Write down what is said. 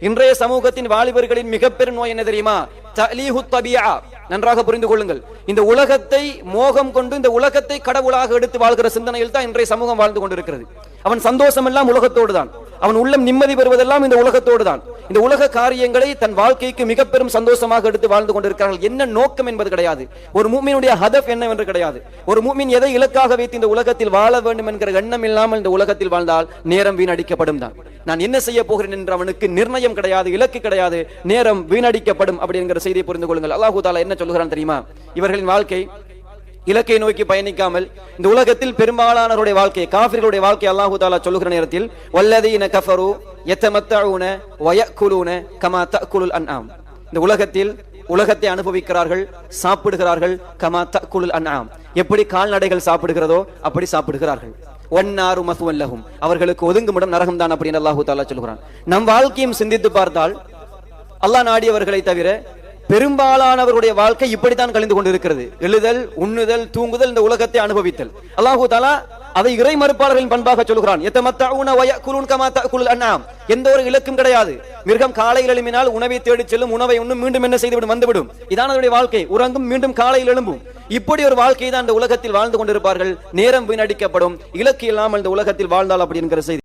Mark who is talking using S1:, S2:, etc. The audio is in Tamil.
S1: இன்றைய சமூகத்தின் வாலிபர்களின் மிகப்பெரும் நோய் என்ன தெரியுமா? தலீஹு தபியா நன்றாக புரிந்து கொள்ளுங்கள். இந்த உலகத்தை மோகம் கொண்டு இந்த உலகத்தை கடவுளாக எடுத்து வாழ்கிற சிந்தனையில் தான் இன்றைய சமூகம் வாழ்ந்து கொண்டிருக்கிறது. அவன் சந்தோஷம் எல்லாம் உலகத்தோடு தான் அவன் உள்ளம் நிம்மதி பெறுவதெல்லாம் இந்த உலகத்தோடு தான் இந்த உலக காரியங்களை தன் வாழ்க்கைக்கு மிக பெரும் சந்தோஷமாக எடுத்து வாழ்ந்து கொண்டிருக்கிறார்கள். என்ன நோக்கம் என்பது கிடையாது. ஒரு மூமியினுடைய ஹதப் என்னவென்று கிடையாது. ஒரு மூமின் எதை இலக்காக வைத்து இந்த உலகத்தில் வாழ வேண்டும் என்கிற எண்ணம் இல்லாமல் இந்த உலகத்தில் வாழ்ந்தால் நேரம் வீணடிக்கப்படும் தான். நான் என்ன செய்ய போகிறேன் என்று அவனுக்கு நிர்ணயம் கிடையாது இலக்கு கிடையாது. நேரம் வீணடிக்கப்படும் அப்படிங்கிற செய்தியை புரிந்து கொள்ளுங்கள். அல்லாஹூ தாலா என்ன சொல்லுகிறான் தெரியுமா? இவர்களின் வாழ்க்கை இலக்கை நோக்கி பயணிக்காமல் இந்த உலகத்தில் பெரும்பாலானவருடைய வாழ்க்கை காஃபிர்களுடைய வாழ்க்கை அல்லாஹு தாலா சொல்லுகிற நேரத்தில் வல்லதீன கஃபரு எத்தமத்தூன வயக்குலூன கமா தக்குலுல் அன்ஆம். இந்த உலகத்தில் உலகத்தை அனுபவிக்கிறார்கள் சாப்பிடுகிறார்கள் கமா தக்குலுல் அன்ஆம். எப்படி கால்நடைகள் சாப்பிடுகிறதோ அப்படி சாப்பிடுகிறார்கள். ஒன்னாரு மசுவல்லகும் அவர்களுக்கு ஒதுங்குமிடம் நரகம் தான் அப்படின்னு அல்லாஹு தாலா சொல்கிறான். நம் வாழ்க்கையும் சிந்தித்து பார்த்தால் அல்லாஹ் நாடியவர்களை தவிர பெரும்பாலானவருடைய வாழ்க்கை இப்படித்தான் கழிந்து கொண்டிருக்கிறது. எழுதல் உண்ணுதல் தூங்குதல் இந்த உலகத்தை அனுபவித்தல். அல்லாஹு தாலா அதை இறை மறுப்பாளர்களின் பண்பாக சொல்கிறான் எந்த ஒரு இலக்கும் கிடையாது. மிருகம் காலையில் எழும்பினால் உணவை தேடிச் செல்லும் உணவை உண்ணும் மீண்டும் என்ன செய்துவிடும் வந்துவிடும். இதான் அதனுடைய வாழ்க்கை. உறங்கும் மீண்டும் காலையில் எழும்பும். இப்படி ஒரு வாழ்க்கை தான் இந்த உலகத்தில் வாழ்ந்து கொண்டிருப்பார்கள். நேரம் வீணடிக்கப்படும். இலக்கு இல்லாமல் இந்த உலகத்தில் வாழ்ந்தால் அப்படி என்கிற செய்தி